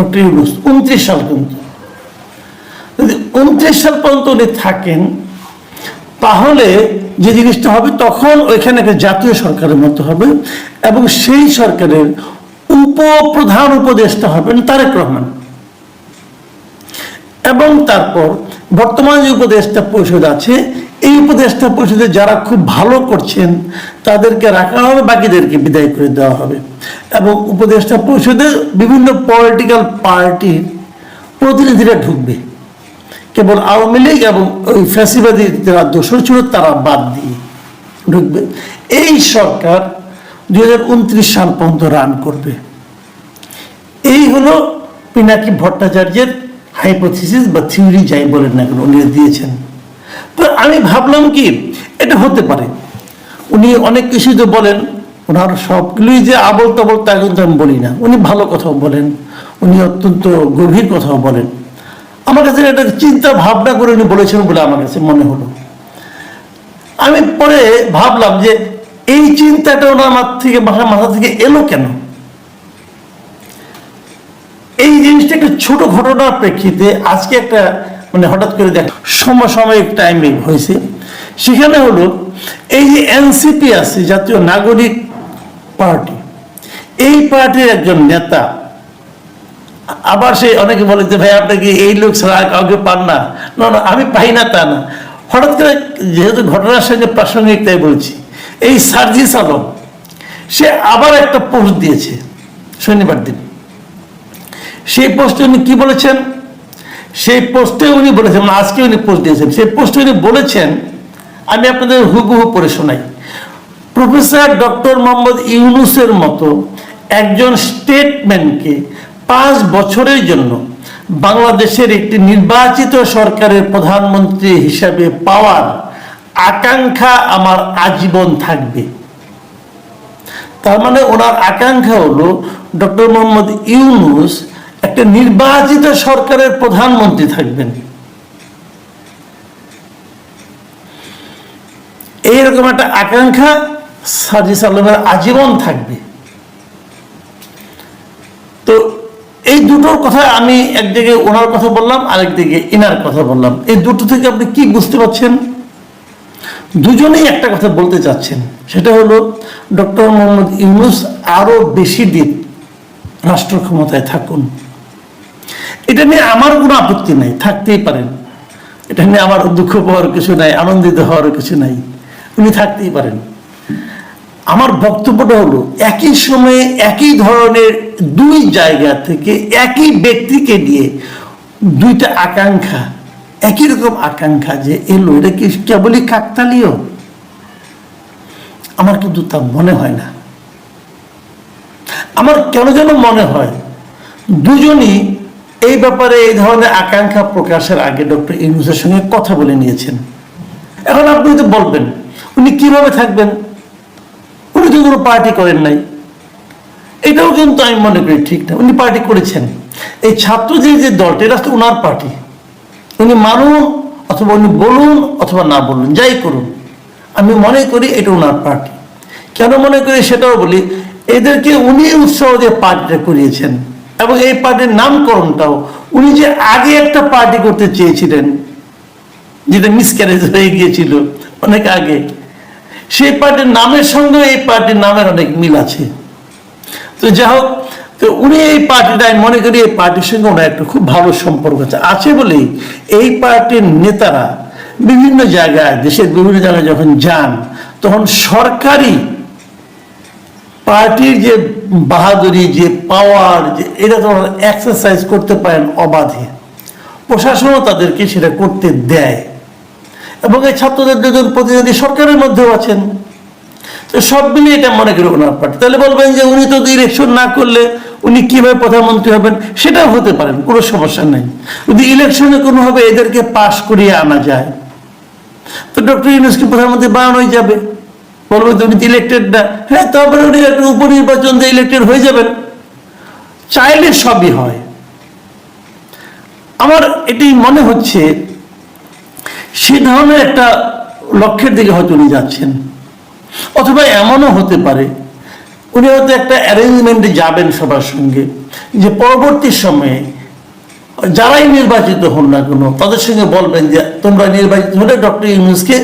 Doctor Yunus, উনত্রিশ সাল পর্যন্ত। যদি উনত্রিশ সাল পর্যন্ত উনি থাকেন, তাহলে যে জিনিসটা হবে, তখন ওইখানে একটা জাতীয় সরকারের মতো হবে এবং সেই সরকারের উপপ্রধান উপদেষ্টা হবেন তারেক রহমান। এবং তারপর বর্তমান যে উপদেষ্টা পরিষদ আছে, এই উপদেষ্টা পরিষদে যারা খুব ভালো করছেন, তাদেরকে রাখা হবে, বাকিদেরকে বিদায় করে দেওয়া হবে। এবং উপদেষ্টা পরিষদে বিভিন্ন পলিটিক্যাল পার্টির প্রতিনিধিরা ঢুকবে। কেবল আওয়ামী লীগ এবং ওই ফ্যাসিবাদী যারা দোষর ছিল তারা বাদ দিয়ে ঢুকবে। এই সরকার দু হাজার উনত্রিশ সাল পর্যন্ত রান করবে। এই হলো পিনাকি ভট্টাচার্যের হাইপোথিসিস বা থিওরি যাই বলেন না কেন, উনি দিয়েছেন। তো আমি ভাবলাম কি, এটা হতে পারে। উনি অনেক কিছু তো বলেন ওনার সবগুলোই যে আবল তাবল তা কিন্তু আমি বলি না। উনি ভালো কথাও বলেন, উনি অত্যন্ত গভীর কথাও বলেন। আমার কাছে এটা চিন্তা ভাবনা করে উনি বলেছেন বলে আমার কাছে মনে হলো। আমি পরে ভাবলাম যে এই চিন্তাটা ওনার মাথা থেকে মাথা মাথা থেকে এলো কেন? এই জিনিসটা একটা ছোট ঘটনার প্রেক্ষিতে আজকে একটা মানে হঠাৎ করে দেখ, সমসাময়িক টাইমিং হয়েছে। সেখানে হলো, এই যে এনসিপি আছে, জাতীয় নাগরিক পার্টি। এই পার্টির একজন নেতা, আবার সে অনেকে বলে যে, ভাই আপনাকে এই লোক ছাড়া কাউকে পান না? না না, আমি পাই না তা না। হঠাৎ করে যেহেতু ঘটনার সঙ্গে প্রাসঙ্গিক তাই বলছি, এই সার্জিস আলম, সে আবার একটা পোস্ট দিয়েছে শনিবার দিন। সেই পোস্টে উনি কি বলেছেন? সেই পোস্টে উনি বলেছেন, আজকে উনি পোস্ট দিয়েছেন। সেই পোস্টে উনি বলেছেন, আমি আপনাদের হুবহু পড়ে শোনাই। প্রফেসর ডক্টর মোহাম্মদ ইউনুসের মতো একজন স্টেটম্যানকে পাঁচ বছরের জন্য বাংলাদেশের একটি নির্বাচিত সরকারের প্রধানমন্ত্রী হিসাবে পাওয়ার আকাঙ্ক্ষা আমার আজীবন থাকবে। তার মানে ওনার আকাঙ্ক্ষা হলো ডক্টর মোহাম্মদ ইউনুস একটা নির্বাচিত সরকারের প্রধানমন্ত্রী থাকবেন। এইরকম একটা আকাঙ্ক্ষা আলমের আজীবন থাকবে। তো এই দুটোর কথা আমি একদিকে ওনার কথা বললাম, আরেকদিকে ইনার কথা বললাম। এই দুটো থেকে আপনি কি বুঝতে পারছেন? দুজনেই একটা কথা বলতে চাচ্ছেন। সেটা হলো, ডক্টর মোহাম্মদ ইউনুস আরও বেশি দিন রাষ্ট্র ক্ষমতায় থাকুন। এটা নিয়ে আমার কোনো আপত্তি নাই, থাকতেই পারেন। এটা নিয়ে আমার দুঃখ পাওয়ার কিছু নাই, আনন্দিত হওয়ার কিছু নাই। উনি থাকতেই পারেন। আমার বক্তব্যটা হলো, একই সময়ে একই ধরনের দুই জায়গা থেকে একই ব্যক্তিকে নিয়ে দুইটা আকাঙ্ক্ষা, একই রকম আকাঙ্ক্ষা যে এলো, এটা কি কেবলই কাকতালীয়? আমার কিন্তু তা মনে হয় না। আমার কেন যেন মনে হয়, দুজনই এই ব্যাপারে এই ধরনের আকাঙ্ক্ষা প্রকাশের আগে ডক্টর ইউনুসের সঙ্গে কথা বলে নিয়েছেন। এখন আপনি তো বলবেন, উনি কীভাবে থাকবেন? উনি কোনো পার্টি করেন নাই, এটাও কিন্তু আমি মনে করি ঠিক না। উনি পার্টি করেছেন। এই ছাত্রদের যে দলটা, এটা তো ওনার পার্টি উনি মানুন অথবা উনি বলুন অথবা না বলুন, যাই করুন। আমি মনে করি এটা ওনার পার্টি কেন মনে করি সেটাও বলি, এদেরকে উনি উৎসাহ দিয়ে পার্টিটা করিয়েছেন। এবং এই পার্টির নামকরণটাও উনি যে আগে একটা পার্টি করতে চেয়েছিলেন, যেটা মিসক্যারেজ হয়ে গিয়েছিল, অনেক আগে সেই পার্টির নামের সঙ্গে এই পার্টির নামের অনেক মিল আছে। তো যাই হোক, তো উনি এই পার্টিটা মনে করি এই পার্টির সঙ্গে ওনার একটা খুব ভালো সম্পর্ক আছে। আছে বলেই এই পার্টির নেতারা বিভিন্ন জায়গায়, দেশের বিভিন্ন জায়গায় যখন যান, তখন সরকারি পার্টির যে বাহাদুরি, যে পাওয়ার যে এটা তো এক্সারসাইজ করতে পারেন অবাধে। প্রশাসনও তাদেরকে সেটা করতে দেয়। এবং এই ছাত্রদের দুজন প্রতিনিধি সরকারের মধ্যেও আছেন। তো সব মিলিয়ে এটা মনে করি ওনার পার্টি তাহলে বলবেন যে উনি তো ইলেকশন না করলে উনি কীভাবে প্রধানমন্ত্রী হবেন সেটাও হতে পারেন কোনো সমস্যা নেই। যদি ইলেকশনে কোনোভাবে এদেরকে পাশ করিয়ে আনা যায়, তো ডক্টর ইউনুসকে প্রধানমন্ত্রী বানানোই যাবে। বলবেন তো উনি ইলেক্টেড না। হ্যাঁ তারপরে উনি একটা উপনির্বাচন দিয়ে ইলেক্টেড হয়ে যাবেন। চাইলে সবই হয়। আমার এটি মনে হচ্ছে সে ধরনের একটা লক্ষ্যের দিকে হয়তো উনি যাচ্ছেন। অথবা এমনও হতে পারে, উনি হয়তো একটা অ্যারেঞ্জমেন্টে যাবেন সবার সঙ্গে, যে পরবর্তী সময়ে যারাই নির্বাচিত হন না কোনো, তাদের সঙ্গে বলবেন যে, তোমরা নির্বাচিত হলে ডক্টর ইউনুসকে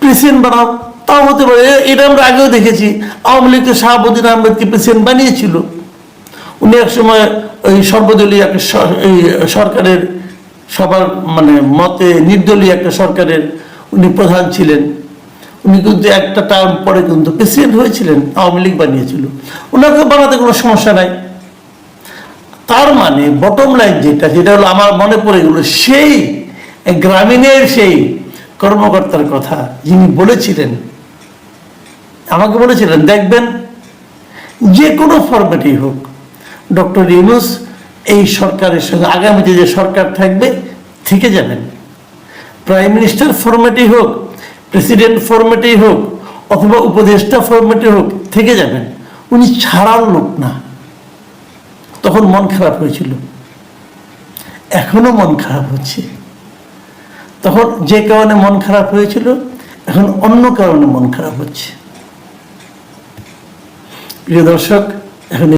প্রেসিডেন্ট বানাও। তাও হতে পারে এটা আমরা আগেও দেখেছি, আওয়ামী লীগ তো শাহাবুদ্দিন আহমেদকে প্রেসিডেন্ট বানিয়েছিল। উনি এক সময় ওই সর্বদলীয় একটা সরকারের সবার মানে মতে নির্দলীয় একটা সরকারের উনি প্রধান ছিলেন। উনি কিন্তু একটা টার্ম পরে কিন্তু প্রেসিডেন্ট হয়েছিলেন, আওয়ামী লীগ বানিয়েছিল। ওনাকে বানাতে কোনো সমস্যা নাই। তার মানে বটম লাইন যেটা যেটা হলো আমার মনে পড়ে গেল সেই গ্রামীণের সেই কর্মকর্তার কথা যিনি বলেছিলেন। আমাকে বলেছিলেন, দেখবেন যে কোনো ফরম্যাটেই হোক ডক্টর ইউনুস এই সরকারের সঙ্গে আগামীতে যে সরকার থাকবে, থেকে যাবেন। প্রাইম মিনিস্টার ফরম্যাটেই হোক প্রেসিডেন্ট ফরম্যাটেই হোক, অথবা উপদেষ্টা ফরম্যাটে হোক, থেকে যাবেন। উনি ছাড়ার লোক না। তখন মন খারাপ হয়েছিল। এখনও মন খারাপ হচ্ছে। তখন যে কারণে মন খারাপ হয়েছিল, এখন অন্য কারণে মন খারাপ হচ্ছে। প্রিয় দর্শক, এখন